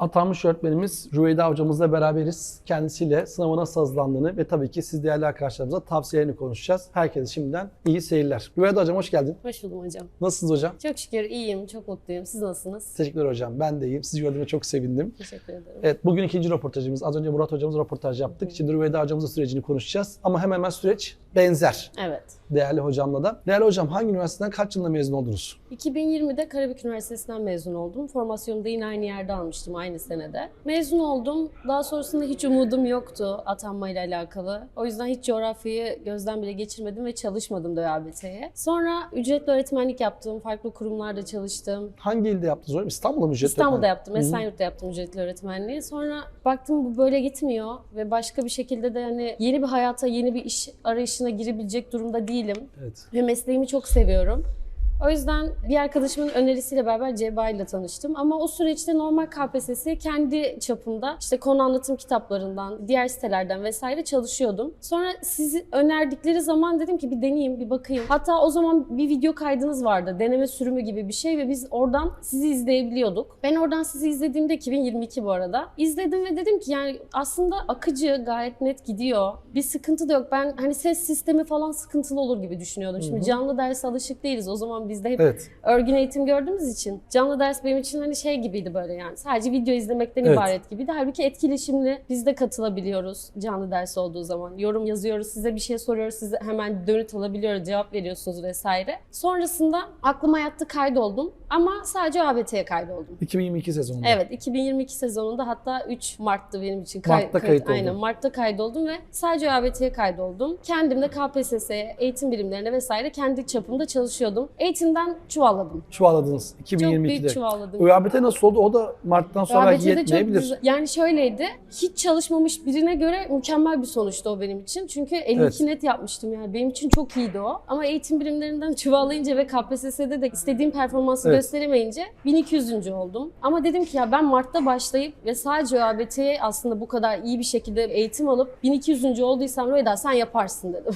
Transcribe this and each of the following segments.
Atanmış öğretmenimiz Rüveyda hocamızla beraberiz. Kendisiyle sınava nasıl hazırlandığını ve tabii ki siz değerli arkadaşlarımıza tavsiyelerini konuşacağız. Herkese şimdiden iyi seyirler. Rüveyda hocam hoş geldin. Hoş buldum hocam. Nasılsınız hocam? Çok şükür iyiyim, çok mutluyum. Siz nasılsınız? Teşekkürler hocam. Ben de iyiyim. Sizi gördüğüme çok sevindim. Teşekkür ederim. Evet bugün ikinci röportajımız. Az önce Murat hocamızla röportaj yaptık. Şimdi Rüveyda hocamızla sürecini konuşacağız. Ama hemen hemen süreç benzer. Evet. Değerli hocamla da. Değerli hocam hangi üniversiteden kaç yılında mezun oldunuz? 2020'de Karabük Üniversitesi'nden mezun oldum. Formasyonumu da yine aynı yerde almıştım aynı senede. Mezun oldum. Daha sonrasında hiç umudum yoktu atanmayla alakalı. O yüzden hiç coğrafyayı gözden bile geçirmedim ve çalışmadım da ÖABT'ye. Sonra ücretli öğretmenlik yaptım. Farklı kurumlarda çalıştım. Hangi ilde yaptınız hocam? İstanbul'da mı ücretli İstanbul'da yaptım. Esenyurt'ta yaptım ücretli öğretmenliği. Sonra baktım bu böyle gitmiyor ve başka bir şekilde de hani yeni bir hayata, yeni bir iş arayışına girebilecek durumda değilim. Evet. Ve mesleğimi çok seviyorum. O yüzden bir arkadaşımın önerisiyle beraber CBA ile tanıştım. Ama o süreçte normal KPSS kendi çapımda işte konu anlatım kitaplarından, diğer sitelerden vesaire çalışıyordum. Sonra sizi önerdikleri zaman dedim ki bir deneyeyim, bir bakayım. Hatta o zaman bir video kaydınız vardı. Deneme sürümü gibi bir şey ve biz oradan sizi izleyebiliyorduk. Ben oradan sizi izlediğimde 2022 bu arada. izledim ve dedim ki yani aslında akıcı, gayet net gidiyor. Bir sıkıntı da yok. Ben hani ses sistemi falan sıkıntılı olur gibi düşünüyordum. Şimdi canlı derse alışık değiliz. O zaman bizde hep Evet. örgün eğitim gördüğümüz için canlı ders benim için hani şey gibiydi böyle yani sadece video izlemekten Evet. ibaret gibiydi. Halbuki etkileşimli biz de katılabiliyoruz canlı ders olduğu zaman. Yorum yazıyoruz, size bir şey soruyoruz, size hemen dönüt alabiliyoruz, cevap veriyorsunuz vesaire. Sonrasında aklıma yattı kaydoldum ama sadece ABT'ye kaydoldum. 2022 sezonunda. Evet 2022 sezonunda hatta 3 Mart'tı benim için. Mart'ta kayıt oldun. Aynen Mart'ta kaydoldum ve sadece ABT'ye kaydoldum. Kendim de KPSS'ye, eğitim bilimlerine vesaire kendi çapımda çalışıyordum. Eğitimden çuvalladım. Çuvalladınız Çok 2022'de. büyük çuvalladım. ÖABT nasıl oldu? O da Mart'tan sonra ÖABT'de çok yetmeyebilir. güzel- Yani şöyleydi. Hiç çalışmamış birine göre mükemmel bir sonuçtu o benim için. Çünkü 52 Evet. net yapmıştım yani. Benim için çok iyiydi o. Ama eğitim birimlerinden çuvallayınca ve KPSS'de de istediğim performansı Evet. gösteremeyince 1200. oldum. Ama dedim ki ya ben Mart'ta başlayıp ve sadece ÖABT'ye aslında bu kadar iyi bir şekilde eğitim alıp 1200. olduysam Rüveyda sen yaparsın dedim.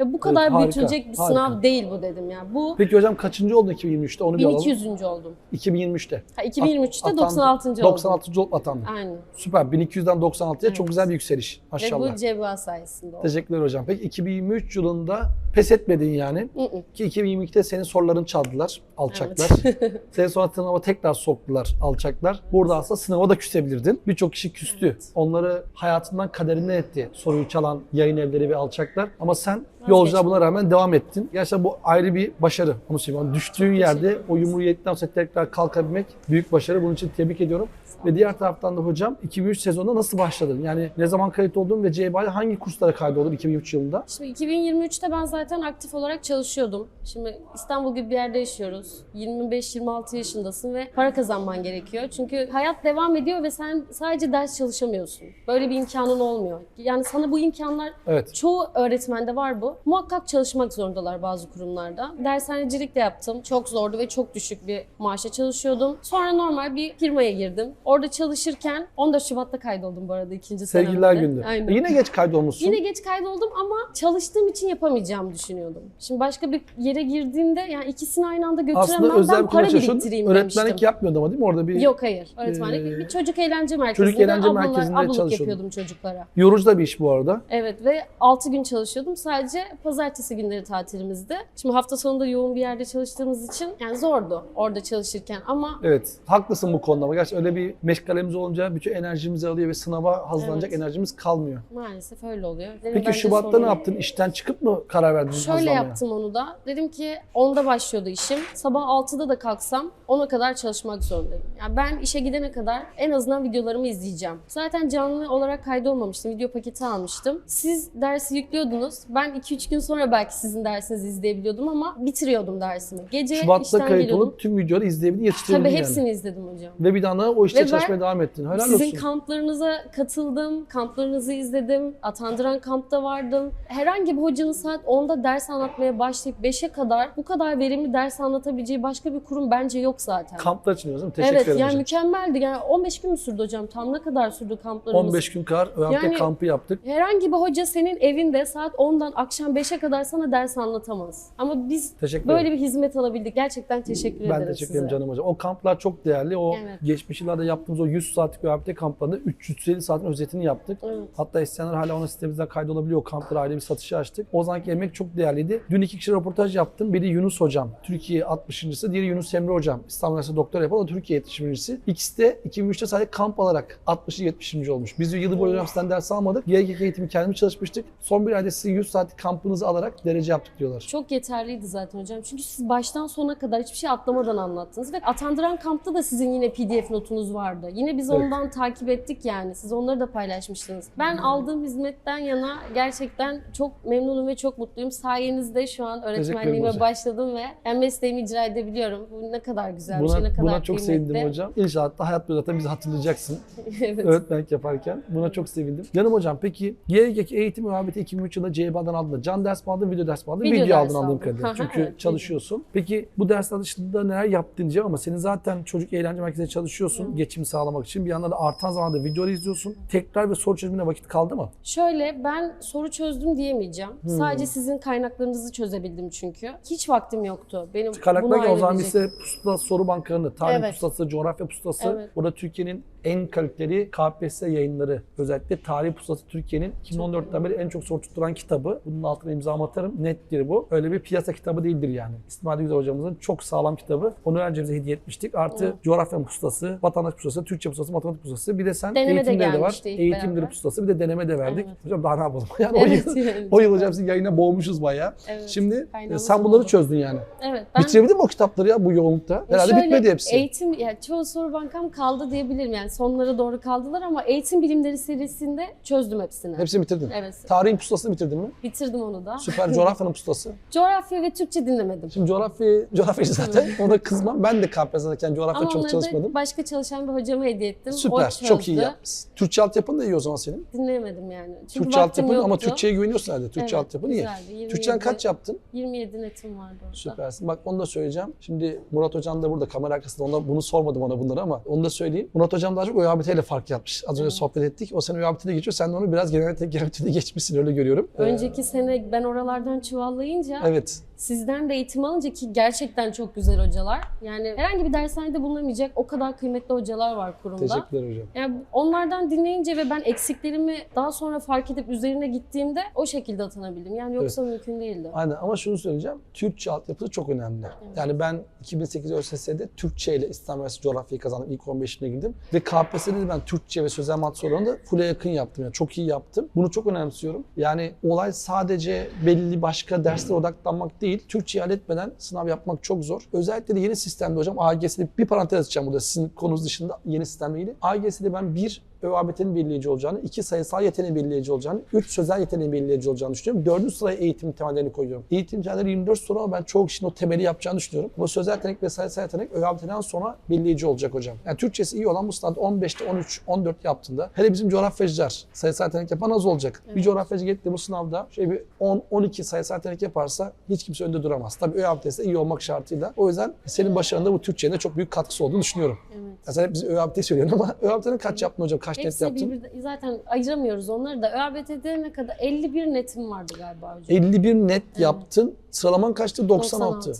Ve bu kadar harika, büyütülecek bir harika. sınav değil bu dedim yani. Bu Peki hocam kaçıncı oldun 2023'te? Onu bir alalım. 1200. oldum. 2023'te. Ha, 2023'te At- 96. oldum. 96. olup atandın. Aynen. Süper. 1200'den 96'ya çok Evet. güzel bir yükseliş. Ve Maşallah. bu CBA sayesinde oldu. Teşekkürler hocam. Peki 2023 yılında pes etmedin yani. Hı. Ki 2022'de senin soruların çaldılar, alçaklar. Seni sonra sınava tekrar soktular, alçaklar. Burada aslında sınava da küsebilirdin. Birçok kişi küstü. Evet. Onları hayatından kaderinden etti. Soruyu çalan yayın evleri ve alçaklar. Ama sen yolculuğa buna rağmen devam ettin. Gerçekten bu ayrı bir başarı. Onu söyleyeyim. Yani düştüğün yerde o yumruğu yedikten sonra tekrar kalkabilmek büyük başarı. Bunun için tebrik ediyorum. Ve diğer taraftan da hocam 2003 sezonunda nasıl başladın? Yani ne zaman kayıt oldun ve CBA'ya hangi kurslara kaydoldun 2003 yılında? Şimdi 2023'te ben zaten aktif olarak çalışıyordum. Şimdi İstanbul gibi bir yerde yaşıyoruz. 25-26 yaşındasın ve para kazanman gerekiyor. Çünkü hayat devam ediyor ve sen sadece ders çalışamıyorsun. Böyle bir imkanın olmuyor. Yani sana bu imkanlar Evet. Çoğu öğretmende var bu. Muhakkak çalışmak zorundalar bazı kurumlarda. Dershanecilik de yaptım. Çok zordu ve çok düşük bir maaşa çalışıyordum. Sonra normal bir firmaya girdim. Orada çalışırken 14 Şubat'ta kaydoldum bu arada ikinci Sevgililer senemde. günü. Aynen. E yine geç kaydolmuşsun. Yine geç kaydoldum ama çalıştığım için yapamayacağımı düşünüyordum. Şimdi başka bir yere girdiğimde yani ikisini aynı anda götüremem. Aslında özel ben para biriktireyim Öğretmenlik demiştim. yapmıyordu ama değil mi? Orada bir Yok hayır. Öğretmenlik. Ee, bir çocuk eğlence merkezinde, çocuk eğlence ablalar- merkezinde ablalık çalışıyordun. yapıyordum çocuklara. yorucu da bir iş bu arada. Evet ve 6 gün çalışıyordum. Sadece pazartesi günleri tatilimizdi. Şimdi hafta sonunda yoğun bir yerde çalıştığımız için yani zordu orada çalışırken ama Evet. Haklısın bu konuda ama gerçi öyle bir meşgalemiz olunca bütün enerjimizi alıyor ve sınava hazırlanacak Evet. enerjimiz kalmıyor. maalesef öyle oluyor. Dedim Peki Şubat'ta sorun ne yaptın? İşten çıkıp mı karar verdin Şöyle hazırlanmaya? yaptım onu da. Dedim ki 10'da başlıyordu işim. Sabah 6'da da kalksam 10'a kadar çalışmak zorundayım. Yani ben işe gidene kadar en azından videolarımı izleyeceğim. Zaten canlı olarak kaydolmamıştım. Video paketi almıştım. Siz dersi yüklüyordunuz. Ben 2-3 gün sonra belki sizin dersinizi izleyebiliyordum ama bitiriyordum dersimi. Gece Şubat'ta işten kayıt geliyordum. olup tüm videoları izleyebildin, yetiştirebildin Tabii yani. hepsini izledim hocam. Ve bir daha o işte Ve ben çalışmaya devam ettin. Helal Sizin olsun. kamplarınıza katıldım, kamplarınızı izledim, atandıran kampta vardım. Herhangi bir hocanın saat 10'da onda ders anlatmaya başlayıp 5'e kadar bu kadar verimli ders anlatabileceği başka bir kurum bence yok zaten. Kamplar için diyorsun değil mi? Teşekkür evet ederim yani hocam. mükemmeldi. Yani 15 gün mü sürdü hocam? Tam ne kadar sürdü kamplarımız? 15 gün kadar ÖABT Yani- kampı yaptık. Herhangi bir hoca senin evinde saat 10'dan akşam 5'e kadar sana ders anlatamaz. Ama biz Teşekkür böyle ederim. bir hizmet alabildik. Gerçekten teşekkür Ben ederim teşekkür size. ederim canım hocam. O kamplar çok değerli. O Evet. geçmiş yıllarda yaptığımız o 100 saatlik ÖABT kamplarında 350 saatin özetini yaptık. Evet. Hatta isteyenler hala ona sitemizden kaydolabiliyor. O kamplara ayrı bir satışı açtık. O zamanki emek çok değerliydi. Dün iki kişi röportaj yaptım. Biri Yunus hocam. Türkiye 60.sı. Diğeri Yunus Emre hocam. İstanbul Üniversitesi doktor yapan o Türkiye 70.si. İkisi de 2003'te sadece kamp alarak 60'ı 70. olmuş. Biz yılı boyu sizden ders almadık. YGK eğitimi kendimiz çalışmıştık. Son bir ayda size 100 saatlik kampınızı alarak derece yaptık diyorlar. Çok yeterliydi zaten hocam. Çünkü siz baştan sona kadar hiçbir şey atlamadan anlattınız. Ve atandıran kampta da sizin yine PDF notunuz vardı. Yine biz Evet. ondan takip ettik yani. Siz onları da paylaşmıştınız. Ben aldığım hizmetten yana gerçekten çok memnunum ve çok mutluyum. Sayenizde şu an öğretmenliğime başladım ve yani mesleğimi icra edebiliyorum. Bu ne kadar güzel bir şey, ne Buna, kadar buna çok kıymetli. sevindim hocam. İnşallah da hayat boyu zaten bizi hatırlayacaksın. evet. öğretmenlik yaparken. Buna çok sevindim. Canım hocam peki YGK eğitim muhabbeti 2003 yılında CBA'dan Can ders aldın, video ders aldın? Video Video, ders aldın anladığım kadarıyla. Hı hı, Çünkü evet, çalışıyorsun. Peki bu dersler dışında neler yaptın diyeceğim ama senin zaten çocuk eğlence merkezinde çalışıyorsun. Hı. Geçim sağlamak için. Bir yandan da artan zamanda videoları izliyorsun. Tekrar ve soru çözümüne vakit kaldı mı? Şöyle ben soru çözdüm diyemeyeceğim. Hmm. Sadece sizin kaynaklarınızı çözebildim çünkü. Hiç vaktim yoktu. Benim Kaynaklar o zaman lise pusula soru bankalarını, tarih Evet. pusulası, coğrafya pusulası. Evet. Burada Türkiye'nin en kaliteli KPSS yayınları. Özellikle tarih pusulası Türkiye'nin 2014'ten beri en çok soru tutturan kitabı. Bunun altına imza atarım. Nettir bu. Öyle bir piyasa kitabı değildir yani. İsmail Güzel hocamızın çok sağlam kitabı. Onu öğrencimize hediye etmiştik. Artı Evet. coğrafya pusulası, vatandaş pusulası, Türkçe pusulası, matematik pusulası. Bir de sen Deneme de eğitimleri de var. gelmişti ilk Eğitimleri beraber. pusulası. Bir de deneme de verdik. Evet. Hocam daha ne yapalım? Yani o Evet, yıl, yani o yıl hocam sizin yayına boğmuşuz bayağı. Evet, Şimdi e, kaynağımız sen bunları oldu. çözdün yani. Evet. Ben Bitirebildin mi o kitapları ya bu yoğunlukta? Herhalde Şöyle, bitmedi hepsi. Eğitim, yani çoğu soru bankam kaldı diyebilirim yani sonlara doğru kaldılar ama eğitim bilimleri serisinde çözdüm hepsini. Hepsini bitirdin. Evet. Tarihin pusulasını bitirdin mi? Bitirdim onu da. Süper. Coğrafyanın pusulası. Coğrafya ve Türkçe dinlemedim. Şimdi coğrafya, coğrafyacı zaten. Ona kızmam. Ben de KPSS'deyken coğrafya Ama çok çalışmadım. da başka çalışan bir hocama hediye ettim. O Süper. çözdü. Çok iyi yapmışsın. Türkçe altyapın da iyi o zaman senin. Dinleyemedim yani. Çünkü Türkçe altyapın ama yoktu. Türkçe'ye güveniyorsun herhalde. Türkçe Evet, altyapın iyi. güzeldi. 27 Türkçen kaç yaptın? 27 netim vardı orada. Süpersin. Bak onu da söyleyeceğim. Şimdi Murat Hocam da burada kamera arkasında. Ona, bunu sormadım ona bunları ama onu da söyleyeyim. Murat Hocam daha çok ÖABT ile fark yapmış. Az önce Evet. sohbet ettik. O sene ÖABT'de geçiyor. Sen de onu biraz genel genellikle geçmişsin öyle görüyorum. Ee, Önceki sene ben oralardan çuvallayınca Evet. Sizden de eğitim alınca ki gerçekten çok güzel hocalar. Yani herhangi bir dershanede bulunamayacak o kadar kıymetli hocalar var kurumda. Teşekkürler hocam. Yani onlardan dinleyince ve ben eksiklerimi daha sonra fark edip üzerine gittiğimde o şekilde atanabildim. Yani yoksa mümkün değildi. Aynen ama şunu söyleyeceğim. Türkçe altyapısı çok önemli. Yani ben 2008 ÖSS'de Türkçe ile İstanbul Üniversitesi coğrafyayı kazandım. İlk 15'ine girdim. Ve KPSS'de de ben Türkçe ve sözel mat sorularını full'e yakın yaptım. Yani çok iyi yaptım. Bunu çok önemsiyorum. Yani olay sadece belli başka derslere odaklanmak değil. Türkçeyi halletmeden sınav yapmak çok zor. Özellikle de yeni sistemde hocam AGS'de bir parantez açacağım burada sizin konunuz dışında yeni sistemle ilgili. AGS'de ben bir ÖABT'nin belirleyici olacağını, iki sayısal yeteneğin belirleyici olacağını, üç sözel yeteneğin belirleyici olacağını düşünüyorum. Dördüncü sıraya eğitim temellerini koyuyorum. Eğitim temelleri 24 soru ama ben çoğu kişinin o temeli yapacağını düşünüyorum. Bu sözel yetenek ve sayısal yetenek ÖABT'den sonra belirleyici olacak hocam. Yani Türkçesi iyi olan bu sınavda 15'te 13, 14 yaptığında hele bizim coğrafyacılar sayısal yetenek yapan az olacak. Bir Evet. coğrafyacı gelip de bu sınavda şöyle bir 10, 12 sayısal yetenek yaparsa hiç kimse önde duramaz. Tabii ÖABT'si iyi olmak şartıyla. O yüzden senin başarında bu Türkçe'nin de çok büyük katkısı olduğunu düşünüyorum. Evet. Ya sen hep bize ÖABT söylüyorsun ama ÖABT'nin kaç yaptın hocam? Kaç net Hepsi yaptın? birbirine zaten ayıramıyoruz onları da. ÖABT'de ne kadar 51 netim vardı galiba hocam. 51 net yaptın. Sıralaman kaçtı? 96.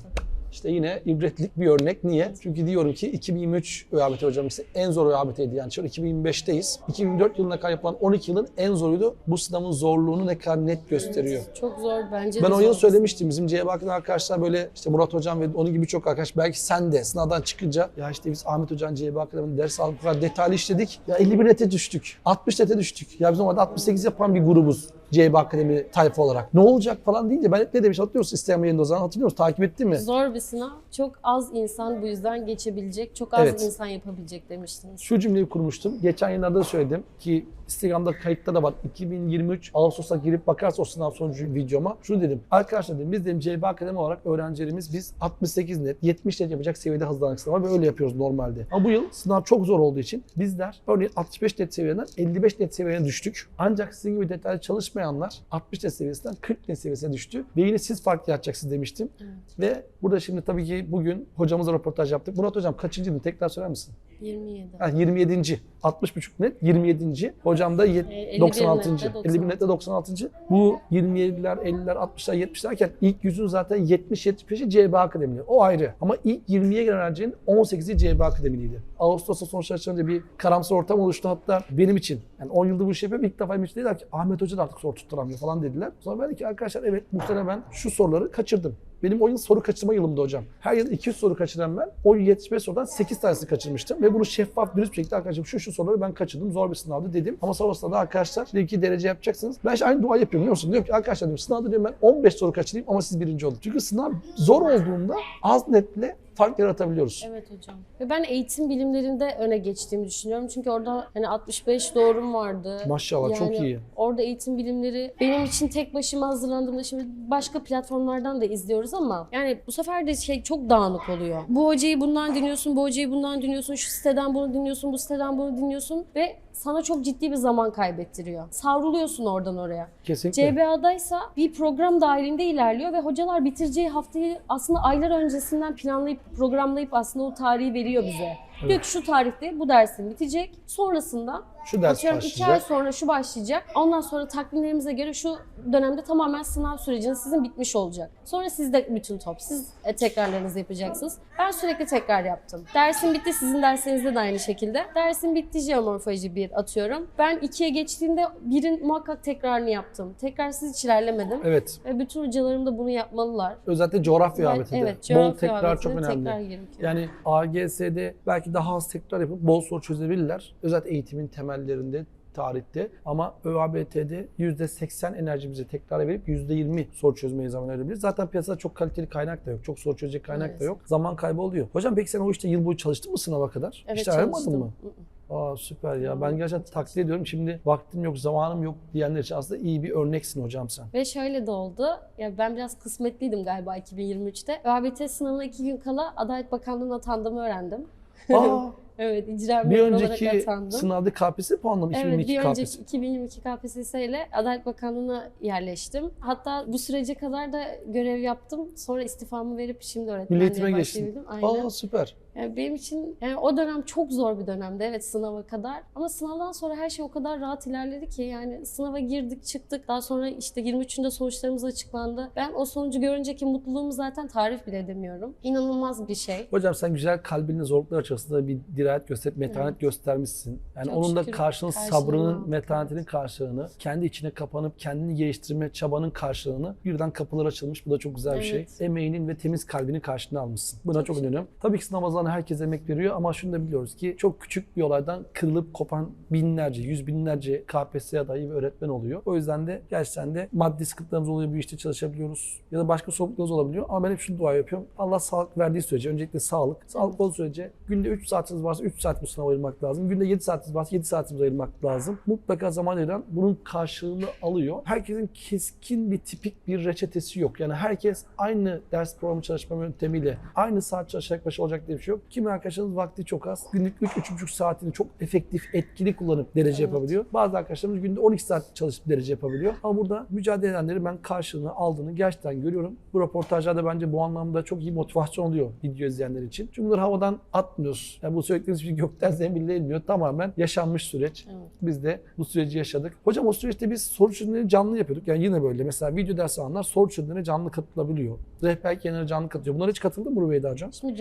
96. İşte yine ibretlik bir örnek. Niye? Çünkü diyorum ki 2023 ÖABT hocam ise en zor ÖABT'ydi. Yani an 2025'teyiz. 2004 yılına kadar yapılan 12 yılın en zoruydu. Bu sınavın zorluğunu ne kadar net gösteriyor. Çok zor bence. Ben o yıl söylemiştim. Bizim CBAK'ın arkadaşlar böyle işte Murat Hocam ve onun gibi birçok arkadaş belki sen de sınavdan çıkınca ya işte biz Ahmet Hoca'nın CBAK'ın ders aldık bu kadar detaylı işledik. Ya 51 nete düştük. 60 nete düştük. Ya biz normalde 68 yapan bir grubuz. CB Akademi tayfa olarak. Ne olacak falan deyince ben hep ne demiş hatırlıyor musun? İsteyen yayında o zaman hatırlıyor musun? Takip ettin mi? Zor bir sınav. Çok az insan bu yüzden geçebilecek. Çok az Evet. insan yapabilecek demiştiniz. Şu cümleyi kurmuştum. Geçen yayınlarda da söyledim ki Instagram'da kayıtta da var. 2023 Ağustos'a girip bakarsa o sınav sonucu videoma şunu dedim. Arkadaşlar dedim biz dedim CB Akademi olarak öğrencilerimiz biz 68 net, 70 net yapacak seviyede hazırlandık sınava ve öyle yapıyoruz normalde. Ama bu yıl sınav çok zor olduğu için bizler örneğin 65 net seviyeden 55 net seviyene düştük. Ancak sizin gibi detaylı çalışmayan çalışmayanlar 60 net seviyesinden 40 net seviyesine düştü. Ve yine siz farklı yaratacaksınız demiştim. Ve burada şimdi tabii ki bugün hocamızla röportaj yaptık. Murat hocam kaçıncı? Tekrar söyler misin? 27. Ha, 27. 60.5 net 27. Hocam da yet- E, 51 96. nette 51 nette 96. Bu 27'ler, 50'ler, 60'lar, 70'ler derken ilk yüzün zaten 70-75'i CB Akademi'li. O ayrı. Ama ilk 20'ye giren öğrencinin 18'i CB Akademi'liydi. Ağustos'ta sonuçlar açılınca bir karamsar ortam oluştu hatta benim için. Yani 10 yıldır bu işi yapıyorum. İlk defa benim için dediler ki Ahmet Hoca da artık soru tutturamıyor falan dediler. Sonra ben dedim ki arkadaşlar evet sene ben şu soruları kaçırdım. Benim o yıl soru kaçırma yılımdı hocam. Her yıl 200 soru kaçıran ben. O yıl 75 sorudan 8 tanesini kaçırmıştım. Ve bunu şeffaf, dürüst bir şekilde arkadaşım şu şu soruları ben kaçırdım. Zor bir sınavdı dedim. Ama sonrasında da arkadaşlar dedi ki derece yapacaksınız. Ben işte aynı dua yapıyorum biliyor musun? Diyorum ki arkadaşlar diyorum, sınavda diyorum ben 15 soru kaçırayım ama siz birinci olun. Çünkü sınav zor olduğunda az netle fark yaratabiliyoruz. Evet hocam. Ve ben eğitim bilimlerinde öne geçtiğimi düşünüyorum. Çünkü orada hani 65 doğrum vardı. Maşallah çok Yani iyi. Orada eğitim bilimleri benim için tek başıma hazırlandığımda şimdi başka platformlardan da izliyoruz ama yani bu sefer de şey çok dağınık oluyor. Bu hocayı bundan dinliyorsun, bu hocayı bundan dinliyorsun, şu siteden bunu dinliyorsun, bu siteden bunu dinliyorsun ve sana çok ciddi bir zaman kaybettiriyor. Savruluyorsun oradan oraya. Kesinlikle. CBA'daysa bir program dahilinde ilerliyor ve hocalar bitireceği haftayı aslında aylar öncesinden planlayıp programlayıp aslında o tarihi veriyor bize. Diyor ki şu tarihte bu dersin bitecek. Sonrasında Şu ders atıyorum iki ay başlayacak. sonra şu başlayacak. Ondan sonra takvimlerimize göre şu dönemde tamamen sınav süreciniz sizin bitmiş olacak. Sonra sizde bütün top. Siz e, tekrarlarınızı yapacaksınız. Ben sürekli tekrar yaptım. Dersim bitti. Sizin derslerinizde de aynı şekilde. Dersim bitti jeomorfoloji 1 atıyorum. Ben 2'ye geçtiğimde birin muhakkak tekrarını yaptım. Tekrarsız hiç ilerlemedim. Evet. Ve bütün hocalarım da bunu yapmalılar. Özellikle coğrafya Ben- ABT'de. evet, Bol coğrafya tekrar çok önemli. Tekrar gerekiyor. Yani AGS'de belki daha az tekrar yapıp bol soru çözebilirler. Özellikle eğitimin temellerinde tarihte ama ÖABT'de %80 enerjimizi tekrar verip %20 soru çözmeye zaman ayırabilir. Zaten piyasada çok kaliteli kaynak da yok. Çok soru çözecek kaynak da Maalesef. yok. Zaman kaybı oluyor. Hocam peki sen o işte yıl boyu çalıştın mı sınava kadar? Evet Hiç ayrılmadın çalıştım. mı? Aa süper ya. Ben gerçekten takdir ediyorum. Şimdi vaktim yok, zamanım yok diyenler için aslında iyi bir örneksin hocam sen. Ve şöyle de oldu. Ya ben biraz kısmetliydim galiba 2023'te. ÖABT sınavına iki gün kala Adalet Bakanlığı'na atandığımı öğrendim. Aa, Evet, icra bir memuru olarak önceki atandım. sınavda KPSS puanla mı? Evet, 2022 bir KPSS. önceki 2022 KPSS ile Adalet Bakanlığı'na yerleştim. Hatta bu sürece kadar da görev yaptım. Sonra istifamı verip şimdi öğretmenliğe başlayabildim. Aynen. Aa süper. Yani benim için yani o dönem çok zor bir dönemdi evet sınava kadar. Ama sınavdan sonra her şey o kadar rahat ilerledi ki yani sınava girdik çıktık. Daha sonra işte 23'ünde sonuçlarımız açıklandı. Ben o sonucu görünceki mutluluğumu zaten tarif bile edemiyorum. İnanılmaz bir şey. Hocam sen güzel kalbinin zorluklar içerisinde bir dirayet gösterip metanet göstermişsin. Yani Çok onun da karşılığını, sabrının, metanetinin evet. karşılığını, kendi içine kapanıp kendini geliştirme çabanın karşılığını birden kapılar açılmış. Bu da çok güzel bir şey. Evet. Emeğinin ve temiz kalbinin karşılığını almışsın. Buna çok, Çok inanıyorum. Tabii ki sınav hazırlanan herkes emek veriyor ama şunu da biliyoruz ki çok küçük bir olaydan kırılıp kopan binlerce, yüz binlerce KPSS adayı ve öğretmen oluyor. O yüzden de gerçekten de maddi sıkıntılarımız oluyor, bir işte çalışabiliyoruz ya da başka sorumluluklarımız olabiliyor. Ama ben hep şunu dua yapıyorum. Allah sağlık verdiği sürece, öncelikle sağlık. Sağlık olduğu sürece günde 3 saatiniz varsa 3 saat bu ayırmak lazım. Günde 7 saatiniz varsa 7 saatiniz ayırmak lazım. Mutlaka zaman ayıran bunun karşılığını alıyor. Herkesin keskin bir tipik bir reçetesi yok. Yani herkes aynı ders programı çalışma yöntemiyle aynı saat çalışarak başı olacak diye bir şey yok. Kimi arkadaşlarımız vakti çok az. Günlük 3-3,5 saatini çok efektif, etkili kullanıp derece Evet. yapabiliyor. Bazı arkadaşlarımız günde 12 saat çalışıp derece yapabiliyor. Ama burada mücadele edenleri ben karşılığını aldığını gerçekten görüyorum. Bu röportajlarda bence bu anlamda çok iyi motivasyon oluyor video izleyenler için. Çünkü bunları havadan atmıyoruz. Yani bu söylediklerimiz bir gökten zembille inmiyor. Tamamen yaşanmış süreç. Evet. Biz de bu süreci yaşadık. Hocam o süreçte biz soru çözümleri canlı yapıyorduk. Yani yine böyle. Mesela video dersi alanlar soru çözümlerine canlı katılabiliyor. Rehberlik yerine canlı katılıyor. Bunlara hiç katıldın mı Rüveyda Hocam? Şimdi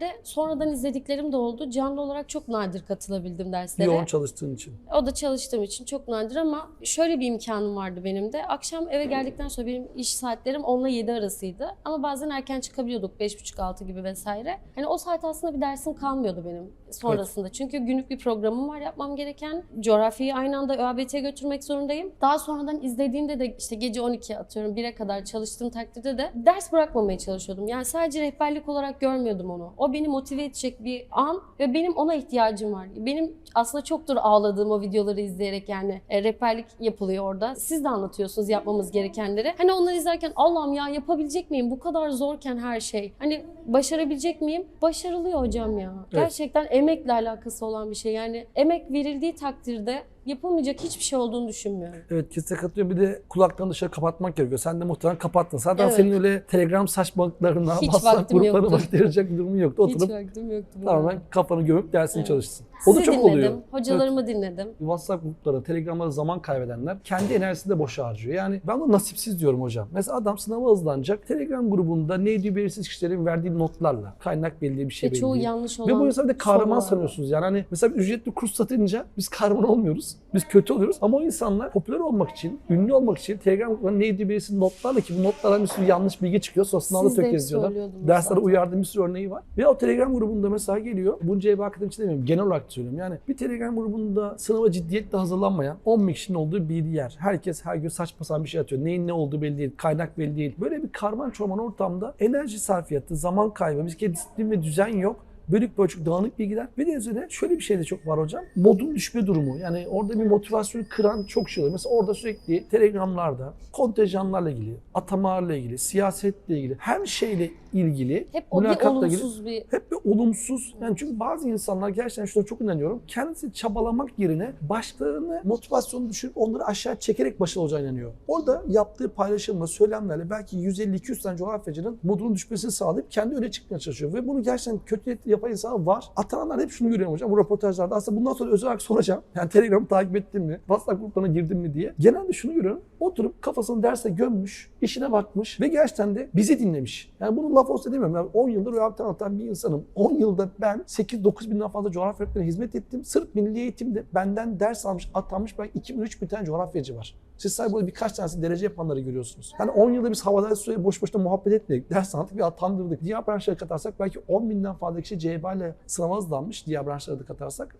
rehberliklerde sonradan izlediklerim de oldu. Canlı olarak çok nadir katılabildim derslere. Yoğun çalıştığın için. O da çalıştığım için çok nadir ama şöyle bir imkanım vardı benim de. Akşam eve geldikten sonra benim iş saatlerim 10 ile 7 arasıydı. Ama bazen erken çıkabiliyorduk 5.30-6 gibi vesaire. Hani o saat aslında bir dersim kalmıyordu benim sonrasında. Çünkü günlük bir programım var yapmam gereken. Coğrafyayı aynı anda ÖABT'ye götürmek zorundayım. Daha sonradan izlediğimde de işte gece 12 atıyorum 1'e kadar çalıştığım takdirde de ders bırakmamaya çalışıyordum. Yani sadece rehberlik olarak görmüyordum onu. O beni motive edecek bir an ve benim ona ihtiyacım var. Benim aslında çoktur ağladığım o videoları izleyerek yani e, rehberlik yapılıyor orada. Siz de anlatıyorsunuz yapmamız gerekenleri. Hani onları izlerken Allah'ım ya yapabilecek miyim? Bu kadar zorken her şey. Hani başarabilecek miyim? Başarılıyor hocam ya. Gerçekten emekle alakası olan bir şey. Yani emek verildiği takdirde yapılmayacak hiçbir şey olduğunu düşünmüyorum. Evet kesinlikle katılıyorum. Bir de kulaklarını dışarı kapatmak gerekiyor. Sen de muhtemelen kapattın. Zaten Evet. senin öyle Telegram saçmalıklarına, Hiç WhatsApp gruplarına vakit ayıracak bir durumun yoktu. Hiç Oturup vaktim yoktu. tamamen kafanı gömüp dersini Evet. çalışsın. O da Sizi çok dinledim, oluyor. hocalarımı dinledim. WhatsApp grupları, Telegram'da zaman kaybedenler kendi enerjisini de boşa harcıyor. Yani ben de nasipsiz diyorum hocam. Mesela adam sınava hızlanacak. Telegram grubunda neydi belirsiz kişilerin verdiği notlarla. Kaynak belli bir şey Ve belli çoğu yanlış olan Ve bu insan bir de kahraman sorular. sanıyorsunuz. Yani hani mesela bir ücretli kurs satınca biz kahraman olmuyoruz. Biz kötü oluyoruz. Ama o insanlar popüler olmak için, ünlü olmak için Telegram gruplarında neydi belirsiz notlarla ki bu notlardan bir sürü yanlış bilgi çıkıyor. Sonra sınavda Siz de hep tökezliyorlar. söylüyordunuz Derslere zaten. uyardığım bir sürü örneği var. Ve o Telegram grubunda mesela geliyor. Bunu CB Akademi için demiyorum. Genel olarak söylüyorum. Yani bir Telegram grubunda sınava ciddiyetle hazırlanmayan 10 bin kişinin olduğu bir yer. Herkes her gün saçma sapan bir şey atıyor. Neyin ne olduğu belli değil. Kaynak belli değil. Böyle bir karman çorman ortamda enerji sarfiyatı, zaman kaybı, bir disiplin ve düzen yok. Bölük bölçük dağınık bilgiler. Bir de üzerine şöyle bir şey de çok var hocam. Modun düşme durumu. Yani orada bir motivasyonu kıran çok şey oluyor. Mesela orada sürekli telegramlarda kontenjanlarla ilgili, atamalarla ilgili, siyasetle ilgili, her şeyle ilgili Hep o bir mülakatla ilgili olumsuz bir hep bir olumsuz. Yani çünkü bazı insanlar gerçekten şuna çok inanıyorum. Kendisi çabalamak yerine başkalarını motivasyonu düşürüp onları aşağı çekerek başarılı olacağına inanıyor. Orada yaptığı paylaşımla, söylemlerle belki 150-200 tane coğrafyacının modunun düşmesini sağlayıp kendi öne çıkmaya çalışıyor. Ve bunu gerçekten kötü yapan insanlar var. Atananlar hep şunu görüyorum hocam bu röportajlarda. Aslında bundan sonra özel olarak soracağım. Yani Telegram'ı takip ettin mi? WhatsApp gruplarına girdin mi diye. Genelde şunu görüyorum. Oturup kafasını derse gömmüş, işine bakmış ve gerçekten de bizi dinlemiş. Yani bunu laf olsa demiyorum. Yani 10 yıldır rehabilite anlatan bir insanım. 10 yılda ben 8-9 binden fazla coğrafya hizmet ettim. Sırf milli eğitimde benden ders almış, atanmış belki 2000-3000 tane coğrafyacı var. Siz sadece burada birkaç tanesi derece yapanları görüyorsunuz. Yani 10 yılda biz havada suya boş boşta muhabbet etmedik. Ders anlattık ve atandırdık. Diğer branşlara katarsak belki 10 binden fazla kişi CBA ile sınava hızlanmış. Diğer branşlara da katarsak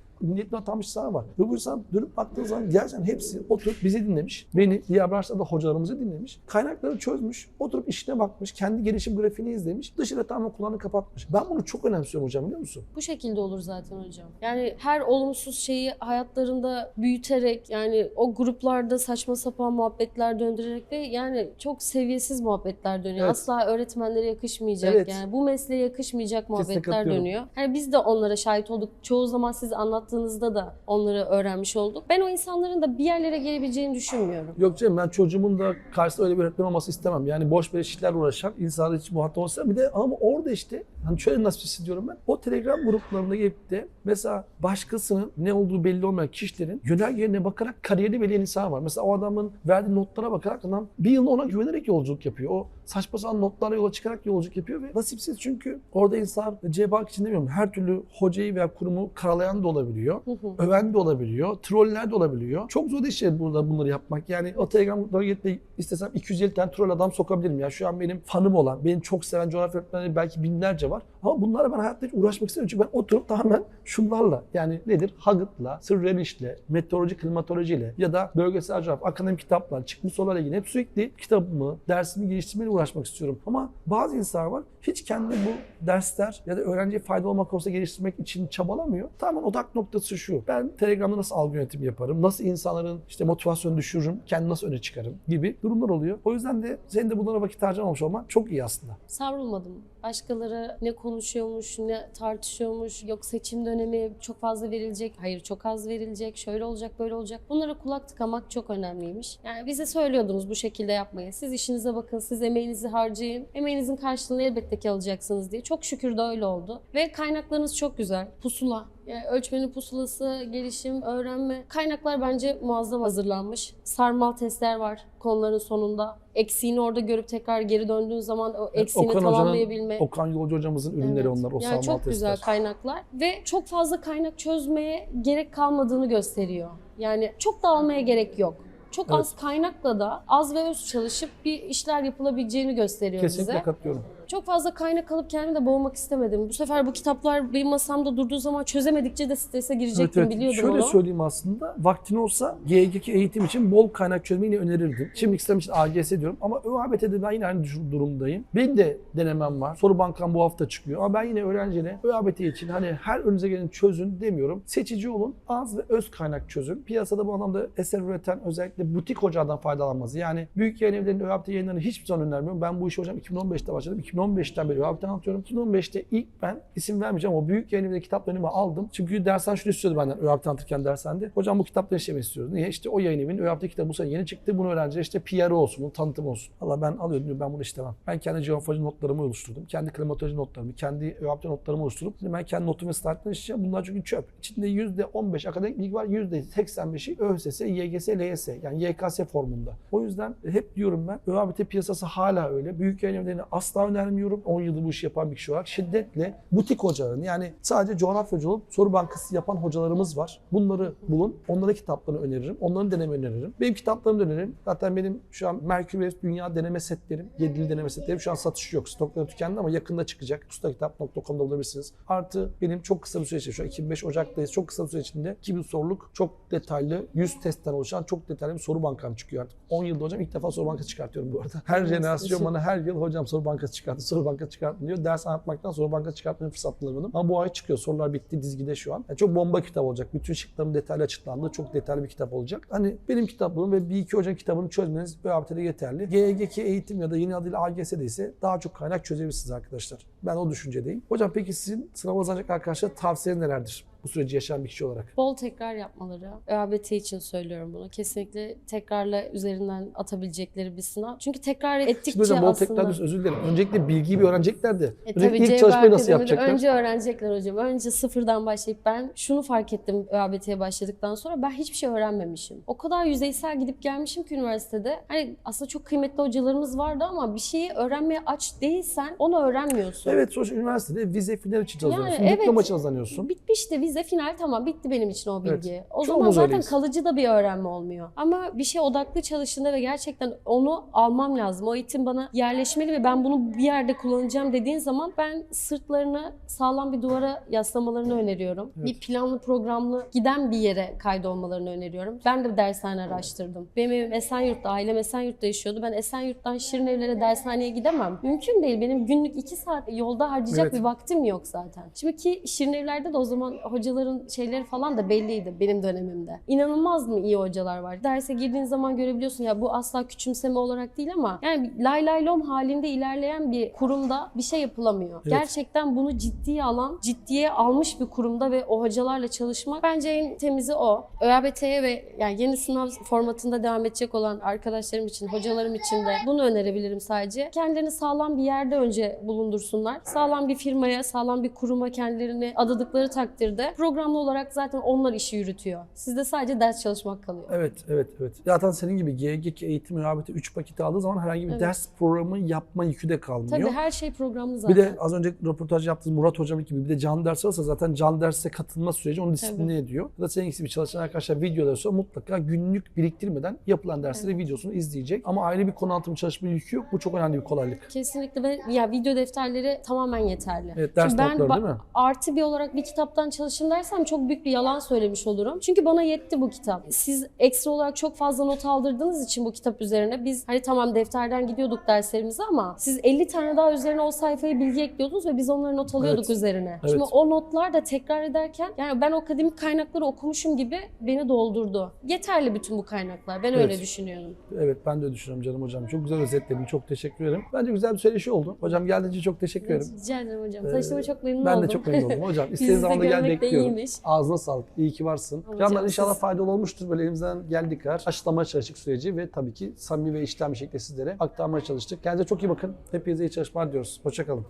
atanmış insanlar var. Ve bu insan dönüp baktığı zaman gerçekten hepsi oturup bizi dinlemiş. Beni, diğer branşlarda hocalarımızı dinlemiş. Kaynakları çözmüş. Oturup işine bakmış. Kendi gelişim grafiğini izlemiş. Dışarı tamamen kulağını kapatmış. Ben bunu çok önemsiyorum hocam biliyor musun? Bu şekilde olur zaten hocam. Yani her olumsuz şeyi hayatlarında büyüterek yani o gruplarda saçma sapan muhabbetler döndürerek ve yani çok seviyesiz muhabbetler dönüyor. Evet. Asla öğretmenlere yakışmayacak Evet. yani bu mesleğe yakışmayacak muhabbetler dönüyor. Yani biz de onlara şahit olduk. Çoğu zaman siz anlattığınızda da onları öğrenmiş olduk. Ben o insanların da bir yerlere gelebileceğini düşünmüyorum. Yok canım ben çocuğumun da karşısında öyle bir öğretmen olması istemem. Yani boş böyle işlerle uğraşan insanlar hiç muhatap olsa bir de ama orada işte hani şöyle nasıl hissediyorum ben. O Telegram gruplarında gelip de mesela başkasının ne olduğu belli olmayan kişilerin yönergelerine bakarak kariyerini belirleyen insan var. Mesela o adamın verdiği notlara bakarak adam bir yıl ona güvenerek yolculuk yapıyor. O saçma sapan notlarla yola çıkarak yolculuk yapıyor ve nasipsiz çünkü orada insan CBAK için demiyorum her türlü hocayı veya kurumu karalayan da olabiliyor Hı hı. öven de olabiliyor, troller de olabiliyor. Çok zor işler burada bunları yapmak. Yani o Telegram de istesem 250 tane troll adam sokabilirim. Ya şu an benim fanım olan, beni çok seven coğrafya öğretmenleri belki binlerce var. Ama bunlara ben hayatta hiç uğraşmak istemiyorum. Çünkü ben oturup tamamen şunlarla yani nedir? Hagıt'la, Sırreliş'le, meteoroloji, klimatolojiyle ya da bölgesel coğrafya, akademik kitaplar, çıkmış sorularla ilgili hep sürekli kitabımı, dersimi geliştirmeyle uğraşmak istiyorum. Ama bazı insanlar var hiç kendi bu dersler ya da öğrenciye faydalı olmak olsa geliştirmek için çabalamıyor. Tamamen odak noktası şu. Ben Telegram'da nasıl algı yönetimi yaparım? Nasıl insanların işte motivasyonu düşürürüm? Kendimi nasıl öne çıkarım? Gibi durumlar oluyor. O yüzden de senin de bunlara vakit harcamamış olman çok iyi aslında. savrulmadım. Başkaları ne konuşuyormuş, ne tartışıyormuş, yok seçim dönemi çok fazla verilecek, hayır çok az verilecek, şöyle olacak, böyle olacak. Bunlara kulak tıkamak çok önemliymiş. Yani bize söylüyordunuz bu şekilde yapmayın. Siz işinize bakın, siz emeğinizi harcayın. Emeğinizin karşılığını elbette ki alacaksınız diye. Çok şükür de öyle oldu. Ve kaynaklarınız çok güzel. Pusula. Yani ölçmenin pusulası, gelişim, öğrenme. Kaynaklar bence muazzam hazırlanmış. Sarmal testler var konuların sonunda. Eksiğini orada görüp tekrar geri döndüğün zaman o eksiğini Okan Hoca'nın, tamamlayabilme. Okan Yolcu hocamızın ürünleri Evet. onlar. O yani sarmal çok güzel testler. kaynaklar ve çok fazla kaynak çözmeye gerek kalmadığını gösteriyor. Yani çok da almaya gerek yok. Çok Evet. az kaynakla da az ve öz çalışıp bir işler yapılabileceğini gösteriyor Kesinlikle bize. katılıyorum. Çok fazla kaynak alıp kendimi de boğmak istemedim. Bu sefer bu kitaplar benim masamda durduğu zaman çözemedikçe de strese girecektim biliyordum Şöyle onu. söyleyeyim aslında. Vaktin olsa GGK eğitim için bol kaynak çözmeyi önerirdim. Şimdi için AGS diyorum ama ÖABT'de ben yine aynı durumdayım. Benim de denemem var. Soru bankam bu hafta çıkıyor ama ben yine öğrencilere ÖABT için hani her önünüze geleni çözün demiyorum. Seçici olun. Az ve öz kaynak çözün. Piyasada bu anlamda eser üreten özellikle butik hocadan faydalanması. Yani büyük yayın evlerinin ÖABT yayınlarını hiçbir zaman önermiyorum. Ben bu işi hocam 2015'te başladım. 2015'ten beri ÖABT anlatıyorum. 2015'te ilk ben isim vermeyeceğim ama büyük yayın evinde kitap önüme aldım. Çünkü dersen şunu istiyordu benden ÖABT anlatırken dersende. Hocam bu kitapları işlemek istiyoruz. Niye? İşte o yayın evinin ÖABT kitabı bu sene yeni çıktı. Bunu öğrenciler işte PR'ı olsun, bunun tanıtımı olsun. Valla ben alıyordum diyorum, ben bunu istemem. Ben kendi geomorfoloji notlarımı oluşturdum. Kendi klimatoloji notlarımı, kendi ÖABT notlarımı oluşturup dedim ben kendi notumu ve startlarını işleyeceğim. Bunlar çünkü çöp. İçinde %15 akademik bilgi var. %85'i ÖSS, YGS, LYS yani YKS formunda. O yüzden hep diyorum ben ÖABT piyasası hala öyle. Büyük yayın asla önermiyorum. 10 yıldır bu işi yapan bir kişi olarak şiddetle butik hocaların yani sadece coğrafyacı olup soru bankası yapan hocalarımız var. Bunları bulun. Onlara kitaplarını öneririm. Onların deneme öneririm. Benim kitaplarımı öneririm. Zaten benim şu an Mercury Dünya deneme setlerim, 7'li deneme setlerim şu an satış yok. Stokları tükendi ama yakında çıkacak. ustakitap.com'da bulabilirsiniz. Artı benim çok kısa bir süre içinde, şu an 2005 Ocak'tayız. Çok kısa bir süre içinde 2000 soruluk çok detaylı 100 testten oluşan çok detaylı bir soru bankam çıkıyor artık. 10 yılda hocam ilk defa soru bankası çıkartıyorum bu arada. Her jenerasyon bana her yıl hocam soru bankası çıkarttı, soru bankası çıkarttı diyor. Ders anlatmaktan soru bankası çıkartmanın fırsatları benim. Ama bu ay çıkıyor. Sorular bitti dizgide şu an. Yani çok bomba kitap olacak. Bütün şıkların detaylı açıklandığı çok detaylı bir kitap olacak. Hani benim kitaplığım ve bir iki hocanın kitabını çözmeniz ÖABT'de yeterli. GEGK eğitim ya da yeni adıyla AGS'de ise daha çok kaynak çözebilirsiniz arkadaşlar. Ben o düşüncedeyim. Hocam peki sizin sınava hazırlanacak arkadaşlar tavsiyeler nelerdir? Bu süreci yaşayan bir kişi olarak. Bol tekrar yapmaları. ÖABT için söylüyorum bunu. Kesinlikle tekrarla üzerinden atabilecekleri bir sınav. Çünkü tekrar ettikçe Şimdi hocam bol aslında... tekrar diyorsun, özür dilerim. Öncelikle bilgiyi bir öğreneceklerdi. E Öncelikle tabii ilk çalışmayı nasıl yapacaklar? Önce öğrenecekler hocam. Önce sıfırdan başlayıp ben şunu fark ettim ÖABT'ye başladıktan sonra ben hiçbir şey öğrenmemişim. O kadar yüzeysel gidip gelmişim ki üniversitede. Hani aslında çok kıymetli hocalarımız vardı ama bir şeyi öğrenmeye aç değilsen onu öğrenmiyorsun. Evet sonuçta üniversitede vize final için Yani hazırlanıyorsun. evet. Diploma için hazırlanıyorsun. Bitmişti vize final tamam bitti benim için o bilgi. Evet. O Çoğumuz zaman zaten öyleyiz. kalıcı da bir öğrenme olmuyor. Ama bir şey odaklı çalıştığında ve gerçekten onu almam lazım. O eğitim bana yerleşmeli ve ben bunu bir yerde kullanacağım dediğin zaman ben sırtlarını sağlam bir duvara yaslamalarını öneriyorum. Evet. Bir planlı programlı giden bir yere kaydolmalarını öneriyorum. Ben de dershane araştırdım. Benim evim Esenyurt'ta, ailem Esenyurt'ta yaşıyordu. Ben Esenyurt'tan Şirinevlere dershaneye gidemem. Mümkün değil. Benim günlük iki saat yolda harcayacak Evet. bir vaktim yok zaten. Şimdi ki Şirinevler'de de o zaman hocaların şeyleri falan da belliydi benim dönemimde. İnanılmaz mı iyi hocalar var. Derse girdiğin zaman görebiliyorsun ya bu asla küçümseme olarak değil ama yani lay lay lom halinde ilerleyen bir kurumda bir şey yapılamıyor. Evet. Gerçekten bunu ciddiye alan, ciddiye almış bir kurumda ve o hocalarla çalışmak bence en temizi o. ÖABT'ye ve yani yeni sınav formatında devam edecek olan arkadaşlarım için, hocalarım için de bunu önerebilirim sadece. Kendilerini sağlam bir yerde önce bulundursunlar. Sağlam bir firmaya, sağlam bir kuruma kendilerini adadıkları takdirde programlı olarak zaten onlar işi yürütüyor. Sizde sadece ders çalışmak kalıyor. Evet, evet, evet. Zaten senin gibi GGK eğitim ÖABT 3 paketi aldığı zaman herhangi bir Evet. ders programı yapma yükü de kalmıyor. Tabii her şey programlı zaten. Bir de az önce röportaj yaptığımız Murat Hocam gibi bir de canlı ders varsa zaten canlı derse katılma süreci onu disipline ediyor. Ya da senin gibi çalışan arkadaşlar videoları sonra mutlaka günlük biriktirmeden yapılan dersleri videosunu izleyecek. Ama ayrı bir konu anlatımı çalışma yükü yok. Bu çok önemli bir kolaylık. Kesinlikle ve ya video defterleri tamamen yeterli. Evet, ders ben notları değil mi? artı bir olarak bir kitaptan çalışın dersem çok büyük bir yalan söylemiş olurum. Çünkü bana yetti bu kitap. Siz ekstra olarak çok fazla not aldırdığınız için bu kitap üzerine biz hani tamam defterden gidiyorduk derslerimize ama siz 50 tane daha üzerine o sayfaya bilgi ekliyordunuz ve biz onları not alıyorduk Evet. üzerine. Evet. Şimdi o notlar da tekrar ederken yani ben akademik kaynakları okumuşum gibi beni doldurdu. Yeterli bütün bu kaynaklar. Ben öyle Evet. düşünüyorum. Evet ben de düşünüyorum canım hocam. Çok güzel özetledin. Çok teşekkür ederim. Bence güzel bir söyleşi oldu. Hocam geldiğin için çok teşekkür ederim. Rica ederim hocam. Ee, Tanıştığıma çok memnun Ben oldum. de çok memnun oldum hocam. İstediğiniz zaman da gel öpüyorum. İyiymiş. Ağzına sağlık. İyi ki varsın. Olacağım Canlar inşallah faydalı olmuştur. Böyle elimizden geldiği kadar aşılamaya çalıştık süreci ve tabii ki samimi ve işlem bir şekilde sizlere aktarmaya çalıştık. Kendinize çok iyi bakın. Hepinize iyi çalışmalar diyoruz. Hoşçakalın.